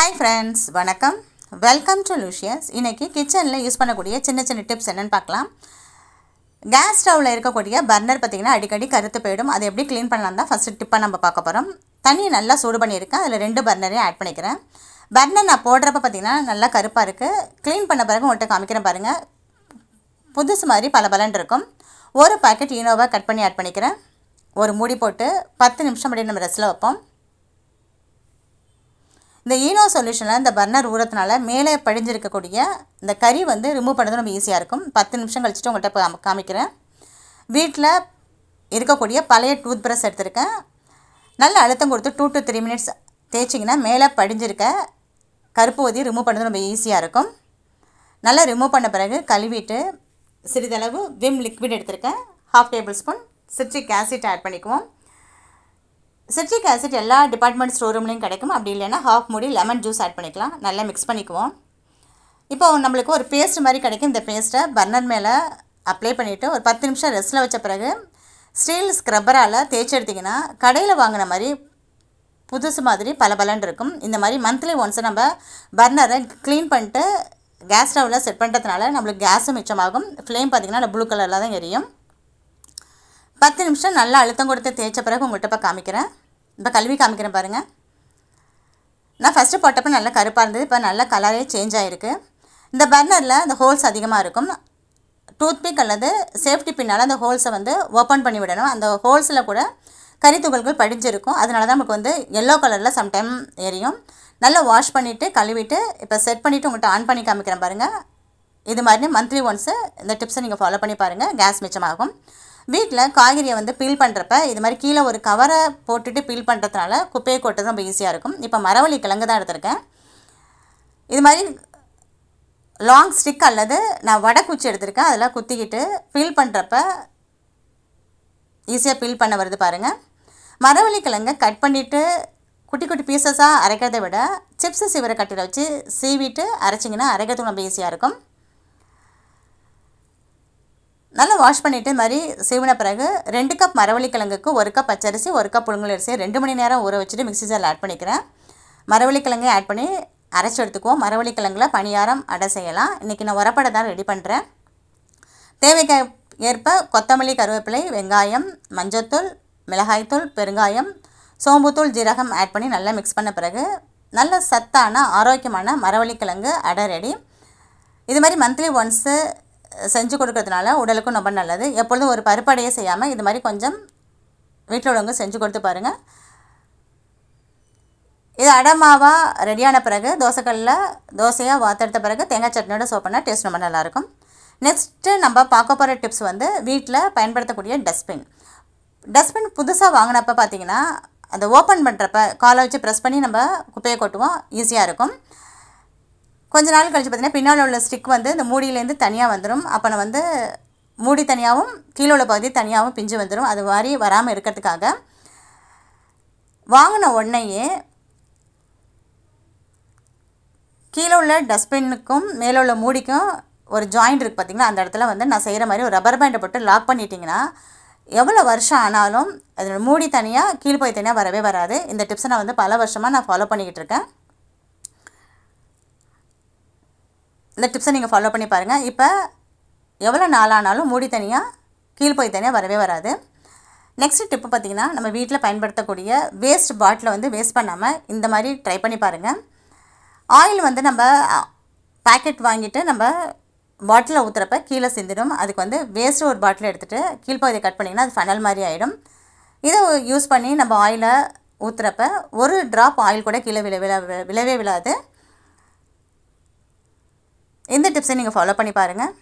Hi friends வணக்கம். Welcome to luscious இன்றைக்கி கிச்சனில் யூஸ் பண்ணக்கூடிய சின்ன சின்ன டிப்ஸ் என்னென்னு பார்க்கலாம். கேஸ் ஸ்டவ்வில் இருக்கக்கூடிய பர்னர் பார்த்திங்கன்னா அடிக்கடி கருத்து போயிடும். அதை எப்படி க்ளீன் பண்ணலாம் தான் ஃபஸ்ட்டு டிப்பாக நம்ம பார்க்க போகிறோம் தண்ணியை நல்லா சூடு பண்ணியிருக்கேன் அதில் ரெண்டு பர்னரையும் ஆட் பண்ணிக்கிறேன். பர்னர் நான் போடுறப்ப பார்த்திங்கன்னா நல்லா கருப்பாக இருக்குது க்ளீன் பண்ண பிறகு உங்கள்கிட்ட காமிக்கிறேன் பாருங்கள் புதுசு மாதிரி பல பலன் இருக்கும். ஒரு பாக்கெட் இனோவா கட் பண்ணி ஆட் பண்ணிக்கிறேன். ஒரு மூடி போட்டு பத்து நிமிஷம் அப்படியே நம்ம ரெஸ்ட்டில் வைப்போம். இந்த ஈனோ சொல்யூஷனில் இந்த பர்னர் ஊறத்துனால மேலே படிஞ்சிருக்கக்கூடிய இந்த கறி வந்து ரிமூவ் பண்ணுறது ரொம்ப ஈஸியாக இருக்கும். பத்து நிமிஷம் கழிச்சுட்டு உங்கள்கிட்ட இப்போ காமிக்கிறேன். வீட்டில் இருக்கக்கூடிய பழைய டூத் ப்ரஷ் எடுத்திருக்கேன். நல்ல அழுத்தம் கொடுத்து டூ டு த்ரீ மினிட்ஸ் தேய்ச்சிங்கன்னா மேலே படிஞ்சிருக்க கருப்பு ஊதி ரிமூவ் பண்ணுறது ரொம்ப ஈஸியாக இருக்கும். நல்லா ரிமூவ் பண்ண பிறகு கழுவிட்டு சிறிதளவு விம் லிக்விட் எடுத்திருக்கேன். Half tablespoon citric acid add பண்ணிக்குவோம். சிட்ரிக் ஆசிட் எல்லா டிபார்ட்மெண்ட் ஸ்டோர் ரூம்லேயும் கிடைக்கும். அப்படி இல்லைன்னா ஹாஃப் மூடி லெமன் ஜூஸ் ஆட் பண்ணிக்கலாம். நல்லா மிக்ஸ் பண்ணிக்குவோம். இப்போ நம்மளுக்கு ஒரு பேஸ்ட் மாதிரி கிடைக்கும். இந்த பேஸ்ட்டை பர்னர் மேலே அப்ளை பண்ணிவிட்டு ஒரு பத்து நிமிஷம் ரெஸ்ட்டில் வச்ச பிறகு ஸ்டீல் ஸ்க்ரப்பரால் தேய்ச்சி எடுத்திங்கன்னா கடையில் வாங்கின மாதிரி புதுசு மாதிரி பல பலன் இருக்கும். இந்த மாதிரி மந்த்லி ஒன்ஸ் நம்ம பர்னரை க்ளீன் பண்ணிட்டு கேஸ் ஸ்டவ்வில் செட் பண்ணுறதுனால நம்மளுக்கு கேஸும் மிச்சமாகும். ஃப்ளேம் பார்த்திங்கன்னா ப்ளூ கலரில் தான் எரியும். பத்து நிமிஷம் நல்லா அழுத்தம் கொடுத்து தேய்ச்ச பிறகு உங்கள்கிட்ட இப்போ காமிக்கிறேன். இப்போ கழுவி காமிக்கிறேன் பாருங்கள் நான் ஃபஸ்ட்டு போட்டப்போ நல்லா கருப்பாக இருந்தது. இப்போ நல்லா கலரே சேஞ்ச் ஆகிருக்கு இந்த பர்னரில் இந்த ஹோல்ஸ் அதிகமாக இருக்கும். டூத்பிக் அல்லது சேஃப்டி பின்னால் அந்த ஹோல்ஸை வந்து ஓப்பன் பண்ணி விடணும். அந்த ஹோல்ஸில் கூட கறித்துகள்கள் படிஞ்சிருக்கும். அதனால தான் நமக்கு வந்து எல்லோ கலரில் சம்டைம் எரியும். நல்லா வாஷ் பண்ணிவிட்டு கழுவிட்டு இப்போ செட் பண்ணிவிட்டு உங்கள்கிட்ட ஆன் பண்ணி காமிக்கிறேன் பாருங்கள் இது மாதிரி மந்த்லி ஒன்ஸு இந்த டிப்ஸை நீங்கள் ஃபாலோ பண்ணி பாருங்கள் கேஸ் மிச்சமாகும். வீட்டில் காய்கறியை வந்து பீல் பண்ணுறப்ப இது மாதிரி கீழே ஒரு கவரை போட்டுட்டு பீல் பண்ணுறதுனால குப்பையை கொட்டுறது ரொம்ப ஈஸியாக இருக்கும். இப்போ மரவள்ளி கிழங்கு தான் எடுத்திருக்கேன். இது மாதிரி லாங் ஸ்டிக் அல்லது நான் வடை குச்சி எடுத்திருக்கேன். அதில் குத்திக்கிட்டு பீல் பண்ணுறப்ப ஈஸியாக பீல் பண்ண வருது பாருங்கள் மரவள்ளி கிழங்கை கட் பண்ணிவிட்டு குட்டி குட்டி பீசஸாக அரைக்கிறத விட சிப்ஸு சிவரை கட்டியில் வச்சு சீவிட்டு அரைச்சிங்கன்னா அரைக்கிறதுக்கு ரொம்ப ஈஸியாக இருக்கும். நல்லா வாஷ் பண்ணிவிட்டு மாதிரி சீவின பிறகு ரெண்டு கப் மரவள்ளிக்கிழங்குக்கு ஒரு கப் பச்சரிசி ஒரு கப் புழுங்கல் அரிசி ரெண்டு மணி நேரம் ஊற வச்சுட்டு மிக்சி ஜாரில் ஆட் பண்ணிக்கிறேன். மரவள்ளி ஆட் பண்ணி அரைச்சி எடுத்துக்குவோம். மரவள்ளிக்கிழங்கில் பணியாரம் அடை செய்யலாம். இன்றைக்கி நான் உரப்படை தான் ரெடி பண்ணுறேன் தேவைக்கு ஏற்ப கொத்தமல்லி கருவேப்பிலை வெங்காயம் மஞ்சத்தூள் மிளகாய்த்தூள் பெருங்காயம் சோம்புத்தூள் ஜீரகம் ஆட் பண்ணி நல்லா மிக்ஸ் பண்ண பிறகு நல்ல சத்தான ஆரோக்கியமான மரவள்ளி கிழங்கு அடை ரெடி இது மாதிரி மந்த்லி ஒன்ஸு செஞ்சு கொடுக்கறதுனால உடலுக்கும் ரொம்ப நல்லது. எப்பொழுதும் ஒரு பருப்படையே செய்யாமல் இது மாதிரி கொஞ்சம் வீட்டில் உள்ளவங்க செஞ்சு கொடுத்து பாருங்கள் இது அடமாவாக ரெடியான பிறகு தோசைக்கல்லில் தோசையாக வாத்தெடுத்த பிறகு தேங்காய் சட்னியோட சோப் பண்ணால் டேஸ்ட் ரொம்ப நல்லாயிருக்கும். நெக்ஸ்ட்டு நம்ம பார்க்க போகிற டிப்ஸ் வந்து வீட்டில் பயன்படுத்தக்கூடிய டஸ்ட்பின் டஸ்ட்பின் புதுசாக வாங்கினப்ப பார்த்தீங்கன்னா அதை ஓப்பன் பண்ணுறப்ப காலை வச்சு ப்ரெஸ் பண்ணி நம்ம குப்பையை கொட்டுவோம். ஈஸியாக இருக்கும். கொஞ்ச நாள் கழிச்சு பார்த்தீங்கன்னா பின்னால் உள்ள ஸ்டிக் வந்து இந்த மூடியிலேருந்து தனியாக வந்துடும் அப்போ நான் வந்து மூடி தனியாகவும் கீழே உள்ள பகுதி தனியாகவும் பிஞ்சு வந்துடும் அது மாதிரி வராமல் இருக்கிறதுக்காக வாங்கின உடனேயே கீழே உள்ள டஸ்ட்பின்னுக்கும் மேலே உள்ள மூடிக்கும் ஒரு ஜாயிண்ட் இருக்குது பார்த்திங்களா? அந்த இடத்துல வந்து நான் செய்கிற மாதிரி ஒரு ரப்பர் பேண்டை போட்டு லாக் பண்ணிட்டீங்கன்னா எவ்வளோ வருஷம் ஆனாலும் அதோட மூடி தனியாக கீழ் போய் தனியாக வரவே வராது. இந்த டிப்ஸை நான் வந்து பல வருஷமாக நான் ஃபாலோ பண்ணிக்கிட்டு இருக்கேன். இந்த டிப்ஸை நீங்கள் ஃபாலோ பண்ணி பாருங்கள் இப்போ எவ்வளோ நாளானாலும் மூடி தனியாக கீழ் போய் தனியாக வரவே வராது. நெக்ஸ்ட் டிப்பு பார்த்திங்கன்னா நம்ம வீட்டில் பயன்படுத்தக்கூடிய வேஸ்ட் பாட்டிலை வந்து வேஸ்ட் பண்ணாமல் இந்த மாதிரி ட்ரை பண்ணி பாருங்கள் ஆயில் வந்து நம்ம பேக்கெட் வாங்கிட்டு நம்ம பாட்டிலில் ஊற்றுறப்ப கீழே சிந்திடும். அதுக்கு வந்து வேஸ்ட்டு ஒரு பாட்டில் எடுத்துகிட்டு கீழ்ப்பகுதியை கட் பண்ணிங்கன்னா அது ஃபனல் மாதிரி ஆகிடும் இதை யூஸ் பண்ணி நம்ம ஆயிலை ஊற்றுறப்ப ஒரு ட்ராப் ஆயில் கூட கீழே விழ விழ விழவே விழாது. இந்த டிப்ஸை நீங்கள் ஃபாலோ பண்ணி பாருங்கள்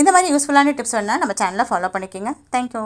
இந்த மாதிரி யூஸ்ஃபுல்லான டிப்ஸ் வேணால் நம்ம சேனலை ஃபாலோ பண்ணிக்கோங்க. தேங்க்யூ